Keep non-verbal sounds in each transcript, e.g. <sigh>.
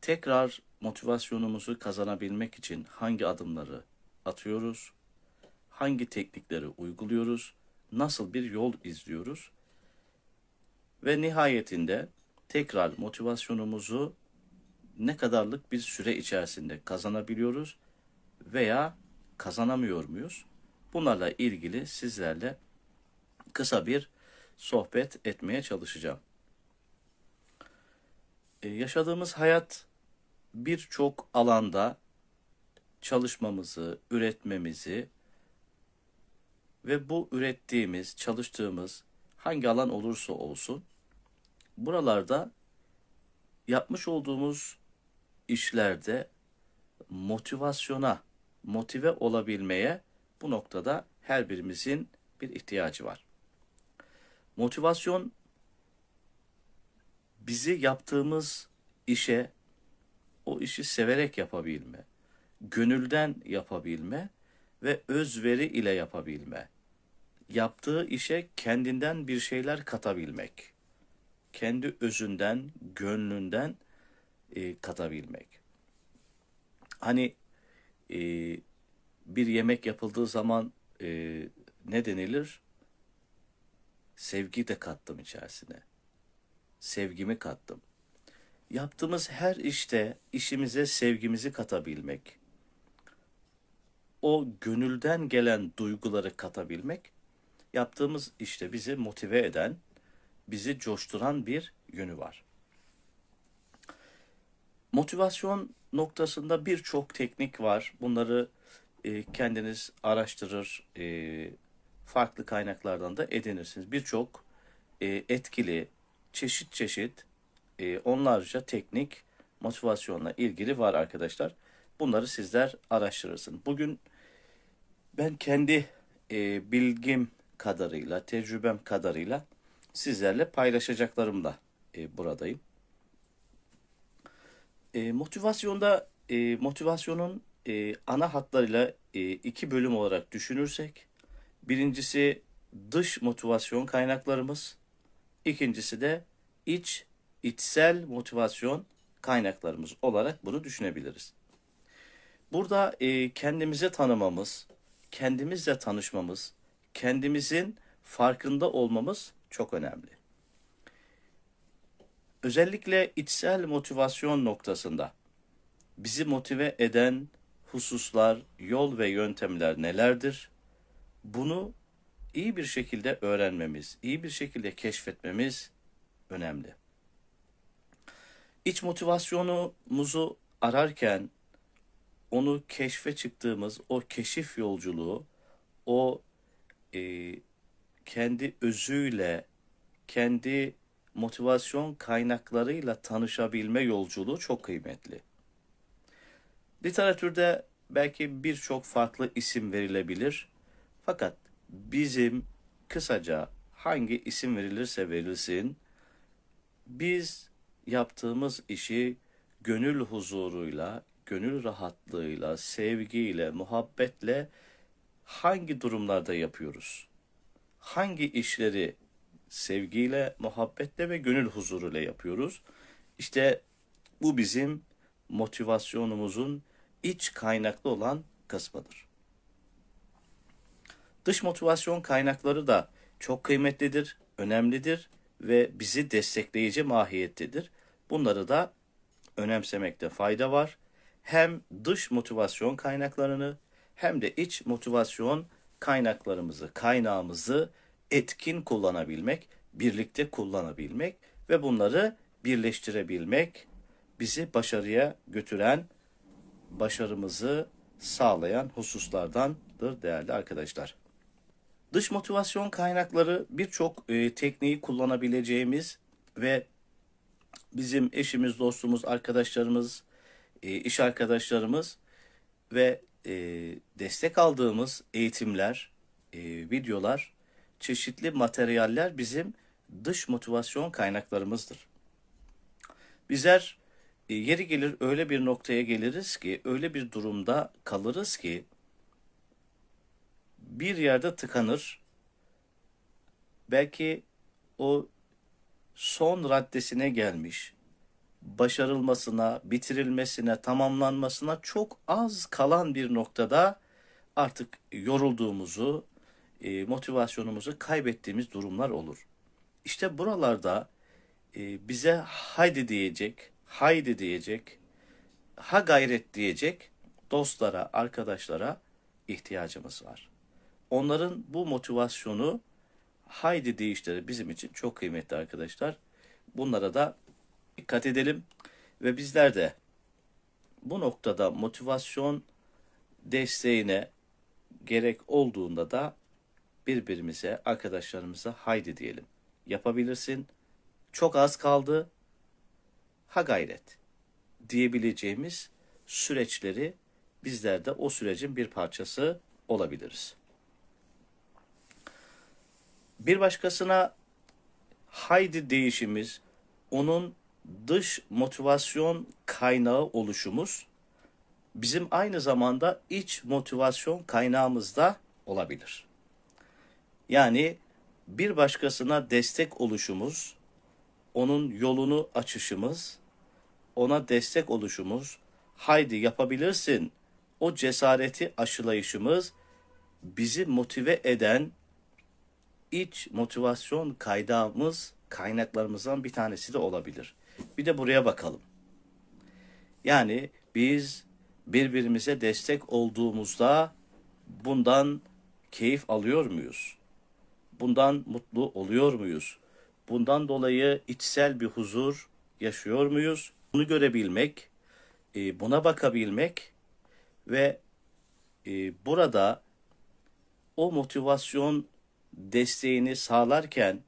tekrar motivasyonumuzu kazanabilmek için hangi adımları atıyoruz? Hangi teknikleri uyguluyoruz? Nasıl bir yol izliyoruz? Ve nihayetinde tekrar motivasyonumuzu ne kadarlık bir süre içerisinde kazanabiliyoruz veya kazanamıyor muyuz? Bunlarla ilgili sizlerle kısa bir sohbet etmeye çalışacağım. Ee, yaşadığımız hayat birçok alanda çalışmamızı, üretmemizi ve bu ürettiğimiz, çalıştığımız hangi alan olursa olsun buralarda yapmış olduğumuz işlerde motivasyona, motive olabilmeye bu noktada her birimizin bir ihtiyacı var. Motivasyon bizi yaptığımız işe o işi severek yapabilme, gönülden yapabilme ve özveri ile yapabilme. Yaptığı işe kendinden bir şeyler katabilmek. Kendi özünden, gönlünden e, katabilmek. Hani e, bir yemek yapıldığı zaman e, ne denilir? Sevgi de kattım içerisine. Sevgimi kattım. Yaptığımız her işte işimize sevgimizi katabilmek, o gönülden gelen duyguları katabilmek, yaptığımız işte bizi motive eden, bizi coşturan bir yönü var. Motivasyon noktasında birçok teknik var. Bunları e, kendiniz araştırır, e, farklı kaynaklardan da edinirsiniz. Birçok e, etkili, çeşit çeşit e, onlarca teknik motivasyonla ilgili var arkadaşlar. Bunları sizler araştırırsınız. Bugün ben kendi e, bilgim kadarıyla, tecrübem kadarıyla sizlerle paylaşacaklarımla e, buradayım. E, motivasyonda e, motivasyonun e, ana hatlarıyla e, iki bölüm olarak düşünürsek, birincisi dış motivasyon kaynaklarımız, ikincisi de iç içsel motivasyon kaynaklarımız olarak bunu düşünebiliriz. Burada e, kendimize tanımamız, kendimizle tanışmamız, kendimizin farkında olmamız çok önemli. Özellikle içsel motivasyon noktasında bizi motive eden hususlar, yol ve yöntemler nelerdir? Bunu iyi bir şekilde öğrenmemiz, iyi bir şekilde keşfetmemiz önemli. İç motivasyonumuzu ararken onu keşfe çıktığımız o keşif yolculuğu, o e, kendi özüyle, kendi motivasyon kaynaklarıyla tanışabilme yolculuğu çok kıymetli. Literatürde belki birçok farklı isim verilebilir. Fakat bizim kısaca hangi isim verilirse verilsin, biz yaptığımız işi gönül huzuruyla, gönül rahatlığıyla, sevgiyle, muhabbetle hangi durumlarda yapıyoruz? Hangi işleri sevgiyle, muhabbetle ve gönül huzuruyla yapıyoruz? İşte bu bizim motivasyonumuzun iç kaynaklı olan kısmıdır. Dış motivasyon kaynakları da çok kıymetlidir, önemlidir ve bizi destekleyici mahiyettedir. Bunları da önemsemekte fayda var. Hem dış motivasyon kaynaklarını hem de iç motivasyon kaynaklarımızı, kaynağımızı etkin kullanabilmek, birlikte kullanabilmek ve bunları birleştirebilmek bizi başarıya götüren, başarımızı sağlayan hususlardandır değerli arkadaşlar. Dış motivasyon kaynakları birçok e, tekniği kullanabileceğimiz ve bizim eşimiz, dostumuz, arkadaşlarımız, e, iş arkadaşlarımız ve e, destek aldığımız eğitimler, e, videolar, çeşitli materyaller bizim dış motivasyon kaynaklarımızdır. Bizler yeri gelir öyle bir noktaya geliriz ki, öyle bir durumda kalırız ki bir yerde tıkanır. Belki o son raddesine gelmiş. başarılmasına, bitirilmesine, tamamlanmasına çok az kalan bir noktada artık yorulduğumuzu, e, motivasyonumuzu kaybettiğimiz durumlar olur. İşte buralarda e, bize haydi diyecek, haydi diyecek, ha gayret diyecek dostlara, arkadaşlara ihtiyacımız var. Onların bu motivasyonu haydi deyişleri bizim için çok kıymetli arkadaşlar. Bunlara da dikkat edelim ve bizler de bu noktada motivasyon desteğine gerek olduğunda da birbirimize, arkadaşlarımıza haydi diyelim. Yapabilirsin. Çok az kaldı. Ha gayret diyebileceğimiz süreçleri bizler de o sürecin bir parçası olabiliriz. Bir başkasına haydi değişimiz, onun dış motivasyon kaynağı oluşumuz bizim aynı zamanda iç motivasyon kaynağımız da olabilir. Yani bir başkasına destek oluşumuz, onun yolunu açışımız, ona destek oluşumuz, haydi yapabilirsin, o cesareti aşılayışımız bizi motive eden iç motivasyon kaynağımız, kaynaklarımızdan bir tanesi de olabilir. Bir de buraya bakalım. Yani biz birbirimize destek olduğumuzda bundan keyif alıyor muyuz? Bundan mutlu oluyor muyuz? Bundan dolayı içsel bir huzur yaşıyor muyuz? Bunu görebilmek, e, buna bakabilmek ve e, burada o motivasyon desteğini sağlarken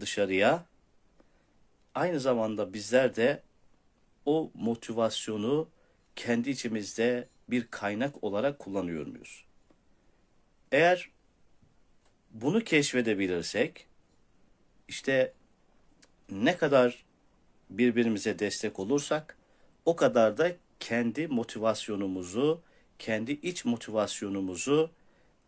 dışarıya aynı zamanda bizler de o motivasyonu kendi içimizde bir kaynak olarak kullanıyor muyuz? Eğer bunu keşfedebilirsek işte ne kadar birbirimize destek olursak o kadar da kendi motivasyonumuzu, kendi iç motivasyonumuzu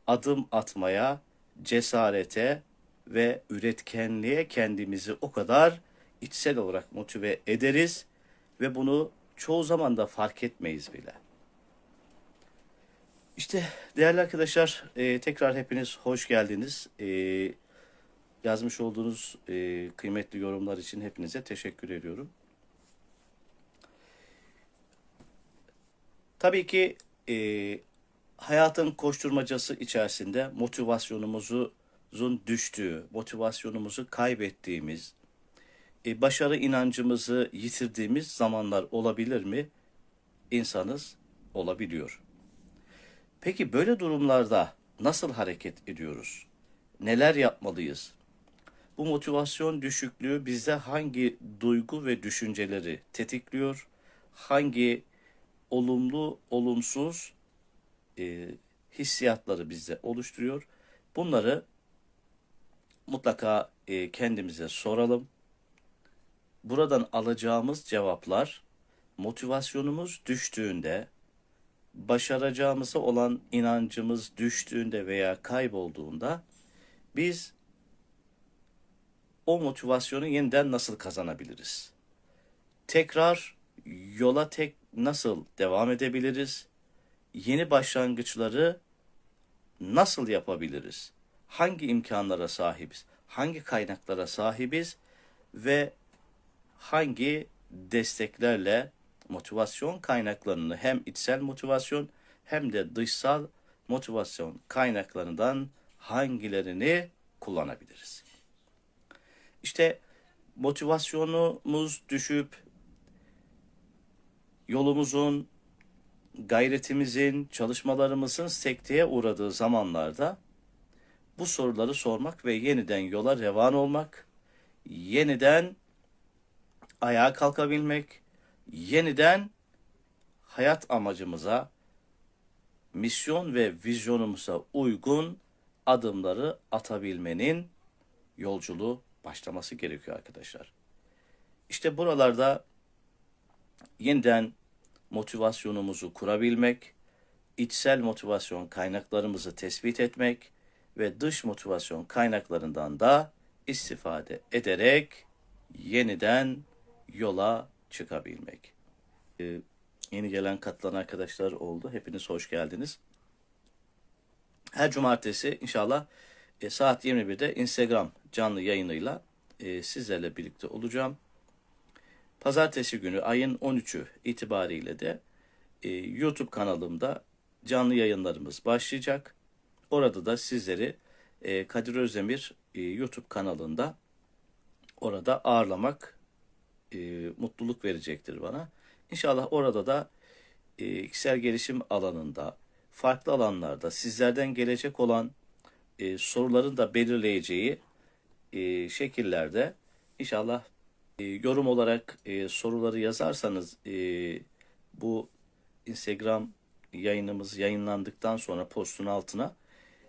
adım atmaya, cesarete ve üretkenliğe kendimizi o kadar içsel olarak motive ederiz ve bunu çoğu zaman da fark etmeyiz bile. İşte değerli arkadaşlar e, tekrar hepiniz hoş geldiniz. E, yazmış olduğunuz e, kıymetli yorumlar için hepinize teşekkür ediyorum. Tabii ki hayatın koşturmacası içerisinde motivasyonumuzun düştüğü, motivasyonumuzu kaybettiğimiz, e, başarı inancımızı yitirdiğimiz zamanlar olabilir mi? İnsanız olabiliyor. Peki böyle durumlarda nasıl hareket ediyoruz? Neler yapmalıyız? Bu motivasyon düşüklüğü bizde hangi duygu ve düşünceleri tetikliyor? Hangi olumlu, olumsuz e, hissiyatları bizde oluşturuyor? Bunları mutlaka e, kendimize soralım. Buradan alacağımız cevaplar motivasyonumuz düştüğünde, başaracağımıza olan inancımız düştüğünde veya kaybolduğunda biz o motivasyonu yeniden nasıl kazanabiliriz? Tekrar yola tek nasıl devam edebiliriz? Yeni başlangıçları nasıl yapabiliriz? Hangi imkanlara sahibiz? Hangi kaynaklara sahibiz? Ve hangi desteklerle motivasyon kaynaklarını hem içsel motivasyon hem de dışsal motivasyon kaynaklarından hangilerini kullanabiliriz? İşte motivasyonumuz düşüp yolumuzun, gayretimizin, çalışmalarımızın sekteye uğradığı zamanlarda bu soruları sormak ve yeniden yola revan olmak, yeniden ayağa kalkabilmek, yeniden hayat amacımıza, misyon ve vizyonumuza uygun adımları atabilmenin yolculuğu başlaması gerekiyor arkadaşlar. İşte buralarda yeniden motivasyonumuzu kurabilmek, içsel motivasyon kaynaklarımızı tespit etmek ve dış motivasyon kaynaklarından da istifade ederek yeniden yola çıkabilmek. Ee, yeni gelen katılan arkadaşlar oldu. Hepiniz hoş geldiniz. Her cumartesi inşallah e, saat 21'de Instagram canlı yayınıyla e, sizlerle birlikte olacağım. Pazartesi günü ayın 13'ü itibariyle de e, YouTube kanalımda canlı yayınlarımız başlayacak. Orada da sizleri e, Kadir Özdemir e, YouTube kanalında orada ağırlamak e, mutluluk verecektir bana. İnşallah orada da e, kişisel gelişim alanında, farklı alanlarda sizlerden gelecek olan e, soruların da belirleyeceği e, şekillerde inşallah e, yorum olarak e, soruları yazarsanız e, bu Instagram yayınımız yayınlandıktan sonra postun altına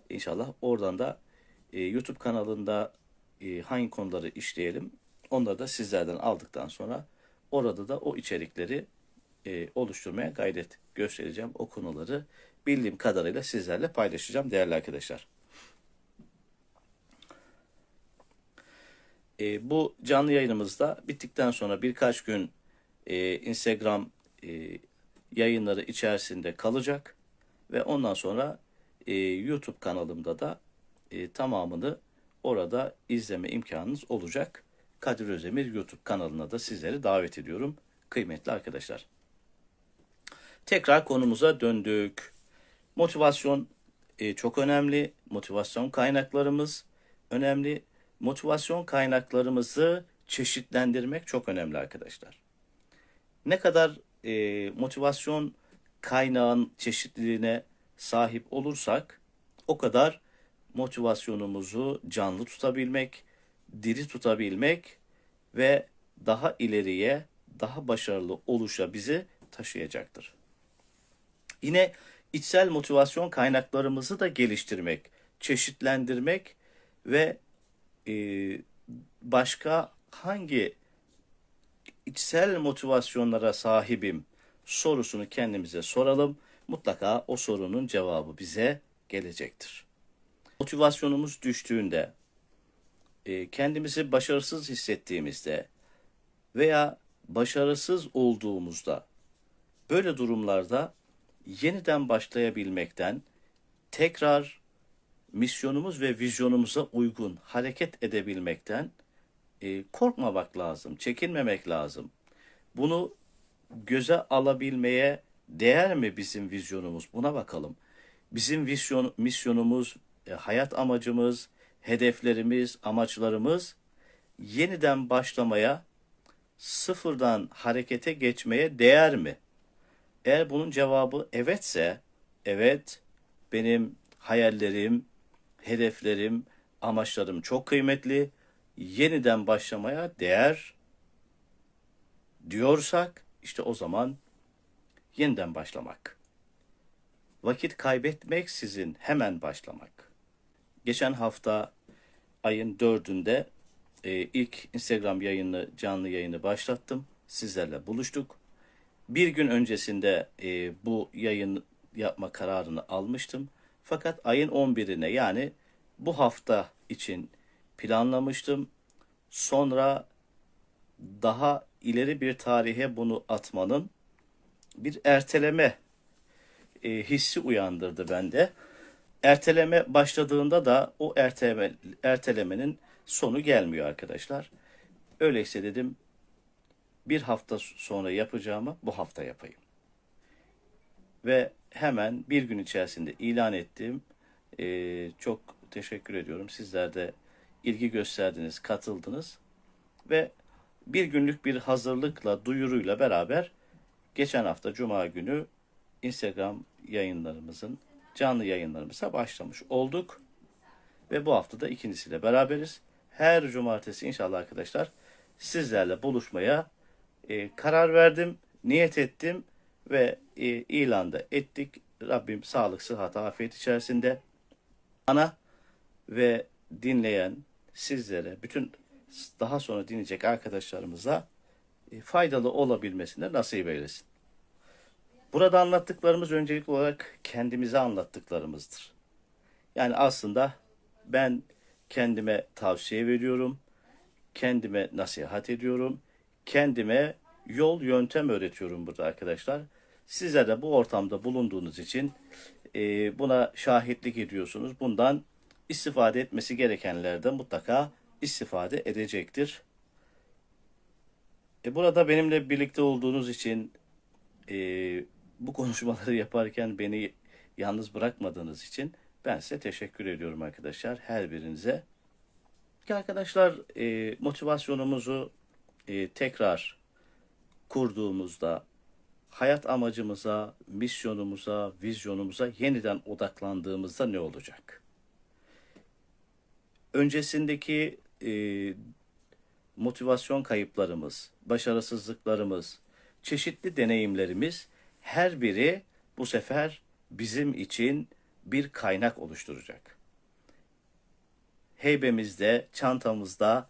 inşallah oradan da e, YouTube kanalında e, hangi konuları işleyelim onları da sizlerden aldıktan sonra orada da o içerikleri e, oluşturmaya gayret göstereceğim. O konuları bildiğim kadarıyla sizlerle paylaşacağım değerli arkadaşlar. E, bu canlı yayınımızda bittikten sonra birkaç gün e, Instagram e, yayınları içerisinde kalacak ve ondan sonra e, YouTube kanalımda da e, tamamını orada izleme imkanınız olacak. Kadir Özdemir YouTube kanalına da sizleri davet ediyorum kıymetli arkadaşlar. Tekrar konumuza döndük. Motivasyon e, çok önemli. Motivasyon kaynaklarımız önemli. Motivasyon kaynaklarımızı çeşitlendirmek çok önemli arkadaşlar. Ne kadar e, motivasyon kaynağın çeşitliliğine sahip olursak o kadar motivasyonumuzu canlı tutabilmek, diri tutabilmek ve daha ileriye, daha başarılı oluşa bizi taşıyacaktır. Yine içsel motivasyon kaynaklarımızı da geliştirmek, çeşitlendirmek ve e, başka hangi içsel motivasyonlara sahibim sorusunu kendimize soralım. Mutlaka o sorunun cevabı bize gelecektir. Motivasyonumuz düştüğünde, e, kendimizi başarısız hissettiğimizde veya başarısız olduğumuzda böyle durumlarda yeniden başlayabilmekten, tekrar misyonumuz ve vizyonumuza uygun hareket edebilmekten e, korkmamak lazım, çekinmemek lazım. Bunu göze alabilmeye değer mi bizim vizyonumuz? Buna bakalım. Bizim vizyon, misyonumuz, e, hayat amacımız, hedeflerimiz, amaçlarımız yeniden başlamaya, sıfırdan harekete geçmeye değer mi? Eğer bunun cevabı evetse, evet benim hayallerim, hedeflerim, amaçlarım çok kıymetli, yeniden başlamaya değer diyorsak işte o zaman yeniden başlamak. Vakit kaybetmek sizin hemen başlamak. Geçen hafta ayın dördünde e, ilk Instagram yayını, canlı yayını başlattım. Sizlerle buluştuk. Bir gün öncesinde e, bu yayın yapma kararını almıştım. Fakat ayın 11'ine yani bu hafta için planlamıştım. Sonra daha ileri bir tarihe bunu atmanın bir erteleme e, hissi uyandırdı bende. Erteleme başladığında da o erteleme, ertelemenin sonu gelmiyor arkadaşlar. Öyleyse dedim bir hafta sonra yapacağımı bu hafta yapayım. Ve hemen bir gün içerisinde ilan ettim. Ee, çok teşekkür ediyorum. Sizler de ilgi gösterdiniz, katıldınız. Ve bir günlük bir hazırlıkla, duyuruyla beraber geçen hafta Cuma günü Instagram yayınlarımızın, canlı yayınlarımıza başlamış olduk. Ve bu hafta da ikincisiyle beraberiz. Her cumartesi inşallah arkadaşlar sizlerle buluşmaya e, karar verdim, niyet ettim ve ilanda ettik. Rabbim sağlık, sıhhat, afiyet içerisinde ana ve dinleyen sizlere, bütün daha sonra dinleyecek arkadaşlarımıza e, faydalı olabilmesine nasip eylesin. Burada anlattıklarımız öncelikli olarak kendimize anlattıklarımızdır. Yani aslında ben kendime tavsiye veriyorum, kendime nasihat ediyorum, kendime yol, yöntem öğretiyorum burada arkadaşlar. Size de bu ortamda bulunduğunuz için e, buna şahitlik ediyorsunuz. Bundan istifade etmesi gerekenler de mutlaka istifade edecektir. E, burada benimle birlikte olduğunuz için e, bu <laughs> konuşmaları yaparken beni yalnız bırakmadığınız için ben size teşekkür ediyorum arkadaşlar her birinize. Ki arkadaşlar e, motivasyonumuzu e, tekrar kurduğumuzda hayat amacımıza, misyonumuza, vizyonumuza yeniden odaklandığımızda ne olacak? Öncesindeki e, motivasyon kayıplarımız, başarısızlıklarımız, çeşitli deneyimlerimiz her biri bu sefer bizim için bir kaynak oluşturacak. Heybemizde, çantamızda,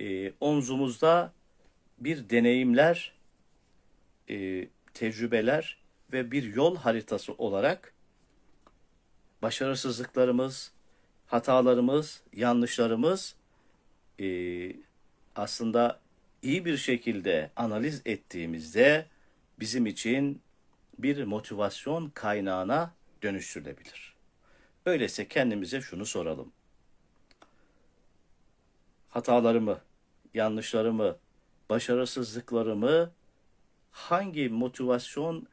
e, omzumuzda bir deneyimler, e, tecrübeler ve bir yol haritası olarak başarısızlıklarımız, hatalarımız, yanlışlarımız e, aslında iyi bir şekilde analiz ettiğimizde bizim için bir motivasyon kaynağına dönüştürülebilir. Öyleyse kendimize şunu soralım. Hatalarımı, yanlışlarımı, başarısızlıklarımı hangi motivasyon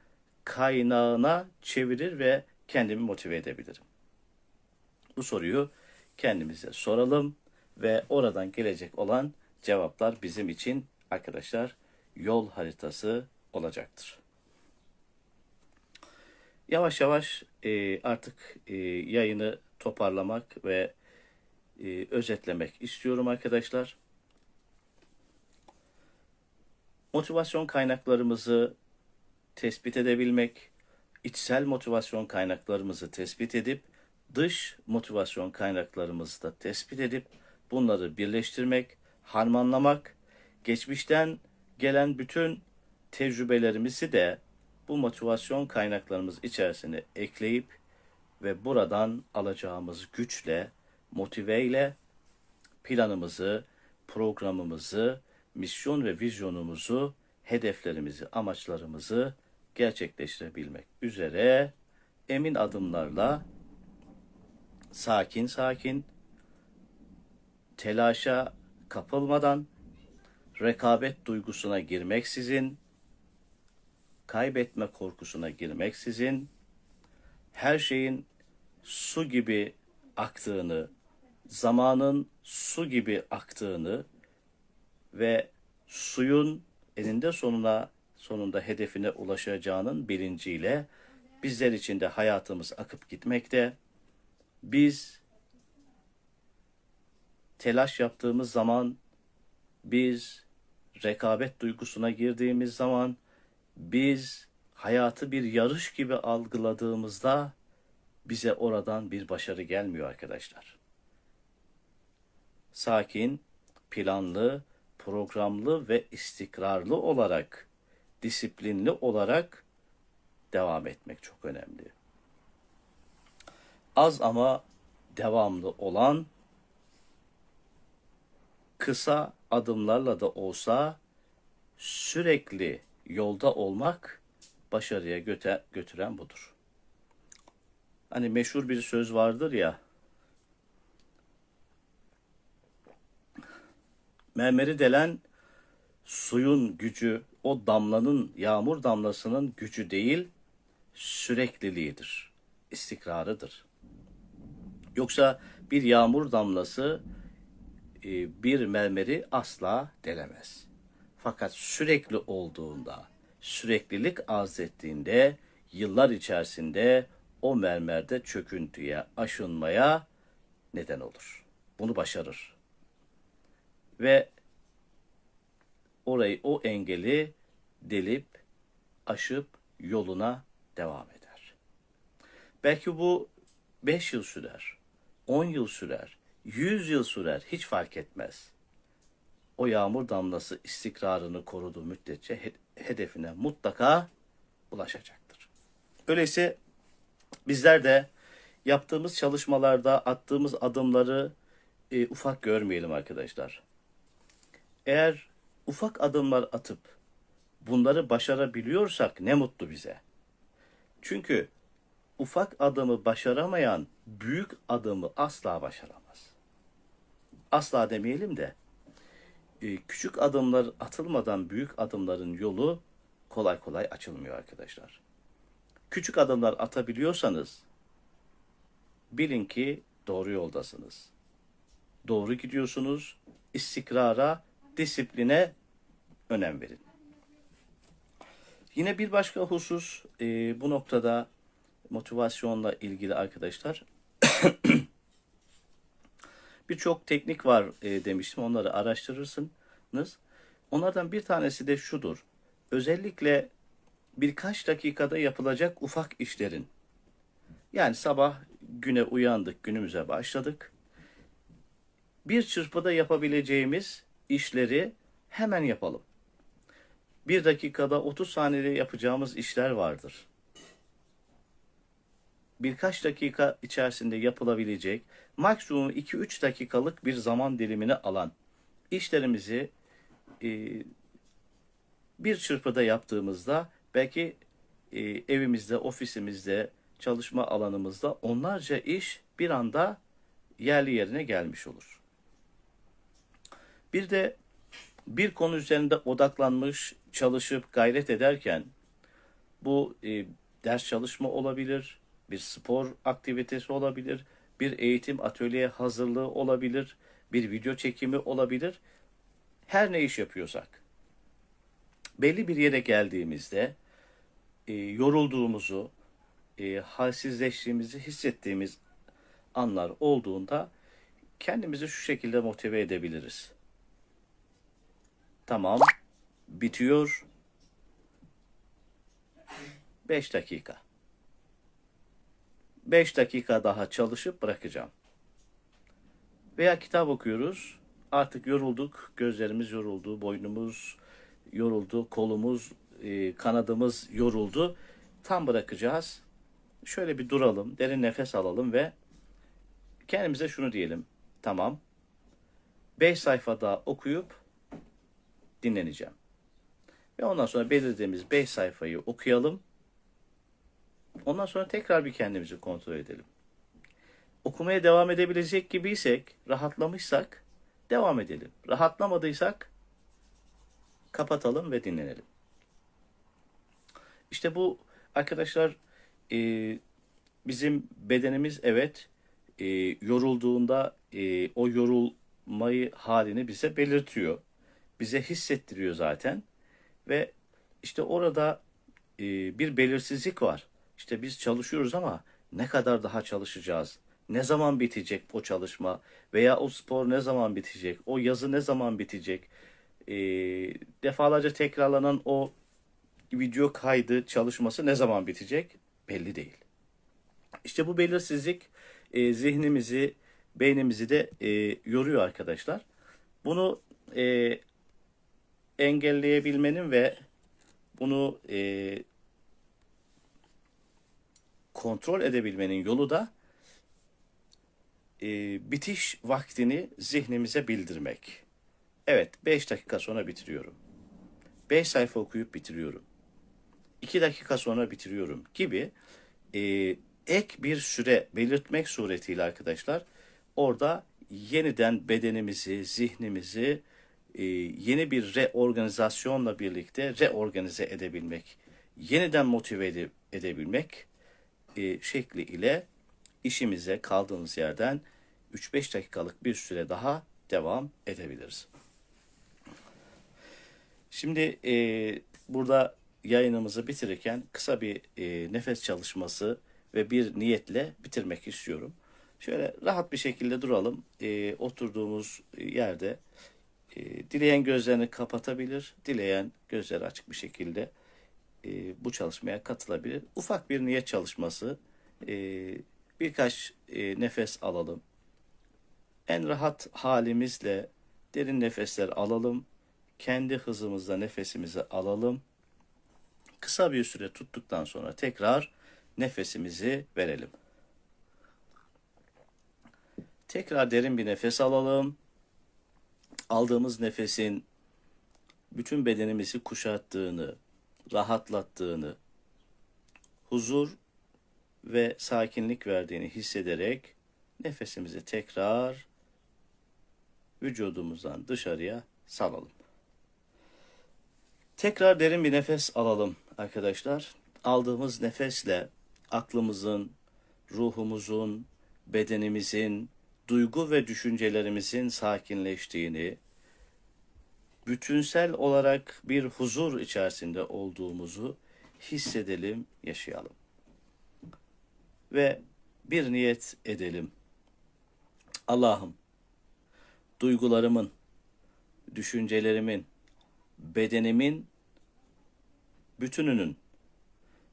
kaynağına çevirir ve kendimi motive edebilirim? Bu soruyu kendimize soralım ve oradan gelecek olan cevaplar bizim için arkadaşlar yol haritası olacaktır. Yavaş yavaş e, artık e, yayını toparlamak ve e, özetlemek istiyorum arkadaşlar. Motivasyon kaynaklarımızı tespit edebilmek, içsel motivasyon kaynaklarımızı tespit edip dış motivasyon kaynaklarımızı da tespit edip bunları birleştirmek, harmanlamak, geçmişten gelen bütün tecrübelerimizi de bu motivasyon kaynaklarımız içerisine ekleyip ve buradan alacağımız güçle, motiveyle planımızı, programımızı, misyon ve vizyonumuzu, hedeflerimizi, amaçlarımızı gerçekleştirebilmek üzere emin adımlarla sakin sakin telaşa kapılmadan rekabet duygusuna girmeksizin kaybetme korkusuna girmeksizin her şeyin su gibi aktığını, zamanın su gibi aktığını ve suyun eninde sonuna sonunda hedefine ulaşacağının bilinciyle bizler için de hayatımız akıp gitmekte. Biz telaş yaptığımız zaman, biz rekabet duygusuna girdiğimiz zaman, biz hayatı bir yarış gibi algıladığımızda bize oradan bir başarı gelmiyor arkadaşlar. Sakin, planlı, programlı ve istikrarlı olarak, disiplinli olarak devam etmek çok önemli. Az ama devamlı olan kısa adımlarla da olsa sürekli yolda olmak başarıya götüren budur. Hani meşhur bir söz vardır ya. Mermeri delen suyun gücü, o damlanın, yağmur damlasının gücü değil, sürekliliğidir, istikrarıdır. Yoksa bir yağmur damlası e, bir mermeri asla delemez. Fakat sürekli olduğunda, süreklilik arz ettiğinde yıllar içerisinde o mermerde çöküntüye, aşınmaya neden olur. Bunu başarır. Ve orayı, o engeli delip, aşıp yoluna devam eder. Belki bu 5 yıl sürer, 10 yıl sürer, 100 yıl sürer, hiç fark etmez o yağmur damlası istikrarını koruduğu müddetçe hedefine mutlaka ulaşacaktır. Öyleyse bizler de yaptığımız çalışmalarda attığımız adımları e, ufak görmeyelim arkadaşlar. Eğer ufak adımlar atıp bunları başarabiliyorsak ne mutlu bize. Çünkü ufak adımı başaramayan büyük adımı asla başaramaz. Asla demeyelim de e, küçük adımlar atılmadan büyük adımların yolu kolay kolay açılmıyor arkadaşlar. Küçük adımlar atabiliyorsanız bilin ki doğru yoldasınız. Doğru gidiyorsunuz. İstikrara, disipline önem verin. Yine bir başka husus e, bu noktada motivasyonla ilgili arkadaşlar. <coughs> Birçok teknik var e, demiştim. Onları araştırırsınız. Onlardan bir tanesi de şudur. Özellikle birkaç dakikada yapılacak ufak işlerin. Yani sabah güne uyandık, günümüze başladık. Bir çırpıda yapabileceğimiz işleri hemen yapalım. Bir dakikada 30 saniyede yapacağımız işler vardır. Birkaç dakika içerisinde yapılabilecek, maksimum 2-3 dakikalık bir zaman dilimini alan işlerimizi e, bir çırpıda yaptığımızda belki e, evimizde, ofisimizde, çalışma alanımızda onlarca iş bir anda yerli yerine gelmiş olur. Bir de bir konu üzerinde odaklanmış, çalışıp gayret ederken bu e, ders çalışma olabilir, bir spor aktivitesi olabilir, bir eğitim atölye hazırlığı olabilir, bir video çekimi olabilir. Her ne iş yapıyorsak belli bir yere geldiğimizde e, yorulduğumuzu, e, halsizleştiğimizi hissettiğimiz anlar olduğunda kendimizi şu şekilde motive edebiliriz. Tamam, bitiyor. 5 dakika. 5 dakika daha çalışıp bırakacağım. Veya kitap okuyoruz. Artık yorulduk, gözlerimiz yoruldu, boynumuz yoruldu, kolumuz, e, kanadımız yoruldu. Tam bırakacağız. Şöyle bir duralım, derin nefes alalım ve kendimize şunu diyelim. Tamam. 5 sayfa daha okuyup dinleneceğim. Ve ondan sonra belirlediğimiz 5 sayfayı okuyalım. Ondan sonra tekrar bir kendimizi kontrol edelim. Okumaya devam edebilecek gibiysek, rahatlamışsak devam edelim. Rahatlamadıysak kapatalım ve dinlenelim. İşte bu arkadaşlar e, bizim bedenimiz evet e, yorulduğunda e, o yorulmayı halini bize belirtiyor. Bize hissettiriyor zaten. Ve işte orada e, bir belirsizlik var. İşte biz çalışıyoruz ama ne kadar daha çalışacağız? Ne zaman bitecek o çalışma? Veya o spor ne zaman bitecek? O yazı ne zaman bitecek? E, defalarca tekrarlanan o video kaydı çalışması ne zaman bitecek? Belli değil. İşte bu belirsizlik e, zihnimizi, beynimizi de e, yoruyor arkadaşlar. Bunu e, engelleyebilmenin ve bunu e, kontrol edebilmenin yolu da e, bitiş vaktini zihnimize bildirmek. Evet, 5 dakika sonra bitiriyorum. 5 sayfa okuyup bitiriyorum. 2 dakika sonra bitiriyorum gibi e, ek bir süre belirtmek suretiyle arkadaşlar orada yeniden bedenimizi, zihnimizi e, yeni bir reorganizasyonla birlikte reorganize edebilmek, yeniden motive ede, edebilmek e, şekli ile işimize kaldığımız yerden 3-5 dakikalık bir süre daha devam edebiliriz. Şimdi e, burada yayınımızı bitirirken kısa bir e, nefes çalışması ve bir niyetle bitirmek istiyorum. Şöyle rahat bir şekilde duralım. E, oturduğumuz yerde e, dileyen gözlerini kapatabilir, dileyen gözleri açık bir şekilde e, bu çalışmaya katılabilir. Ufak bir niyet çalışması. E, birkaç e, nefes alalım. En rahat halimizle derin nefesler alalım. Kendi hızımızda nefesimizi alalım. Kısa bir süre tuttuktan sonra tekrar nefesimizi verelim. Tekrar derin bir nefes alalım. Aldığımız nefesin bütün bedenimizi kuşattığını, rahatlattığını, huzur ve sakinlik verdiğini hissederek nefesimizi tekrar vücudumuzdan dışarıya salalım. Tekrar derin bir nefes alalım arkadaşlar. Aldığımız nefesle aklımızın, ruhumuzun, bedenimizin, duygu ve düşüncelerimizin sakinleştiğini, bütünsel olarak bir huzur içerisinde olduğumuzu hissedelim, yaşayalım. Ve bir niyet edelim. Allah'ım, duygularımın, düşüncelerimin, bedenimin bütününün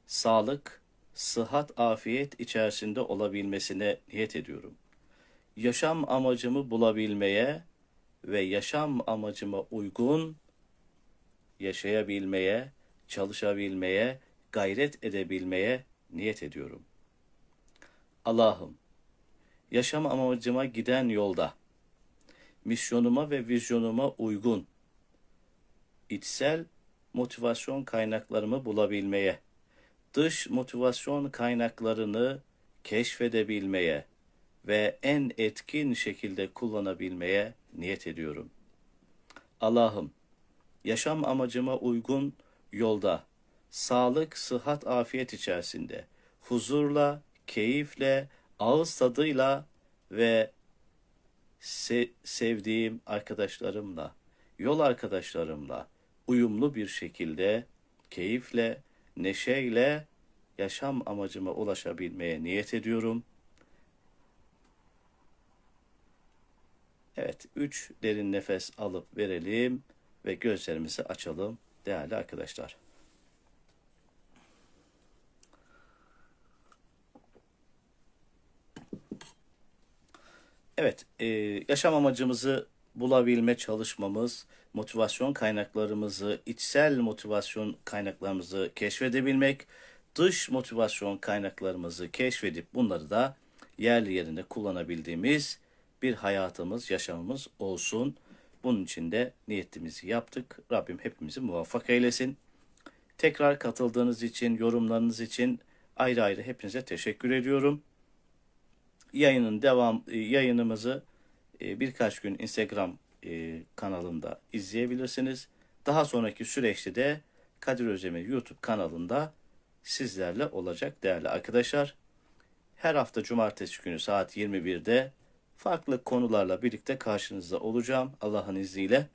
sağlık, sıhhat, afiyet içerisinde olabilmesine niyet ediyorum. Yaşam amacımı bulabilmeye ve yaşam amacıma uygun yaşayabilmeye, çalışabilmeye, gayret edebilmeye niyet ediyorum. Allah'ım, yaşam amacıma giden yolda, misyonuma ve vizyonuma uygun, içsel motivasyon kaynaklarımı bulabilmeye, dış motivasyon kaynaklarını keşfedebilmeye ve en etkin şekilde kullanabilmeye niyet ediyorum. Allah'ım, yaşam amacıma uygun yolda, sağlık, sıhhat, afiyet içerisinde, huzurla, keyifle, ağız tadıyla ve se- sevdiğim arkadaşlarımla, yol arkadaşlarımla uyumlu bir şekilde, keyifle, neşeyle yaşam amacıma ulaşabilmeye niyet ediyorum. Evet, üç derin nefes alıp verelim ve gözlerimizi açalım değerli arkadaşlar. Evet, e, yaşam amacımızı bulabilme çalışmamız, motivasyon kaynaklarımızı, içsel motivasyon kaynaklarımızı keşfedebilmek, dış motivasyon kaynaklarımızı keşfedip bunları da yerli yerinde kullanabildiğimiz bir hayatımız, yaşamımız olsun. Bunun için de niyetimizi yaptık. Rabbim hepimizi muvaffak eylesin. Tekrar katıldığınız için, yorumlarınız için ayrı ayrı hepinize teşekkür ediyorum yayının devam e, yayınımızı e, birkaç gün Instagram e, kanalında izleyebilirsiniz. Daha sonraki süreçte de Kadir Özdemir YouTube kanalında sizlerle olacak değerli arkadaşlar. Her hafta cumartesi günü saat 21'de farklı konularla birlikte karşınızda olacağım Allah'ın izniyle.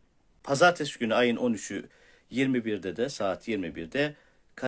Pazartesi günü ayın 13'ü 21'de de saat 21'de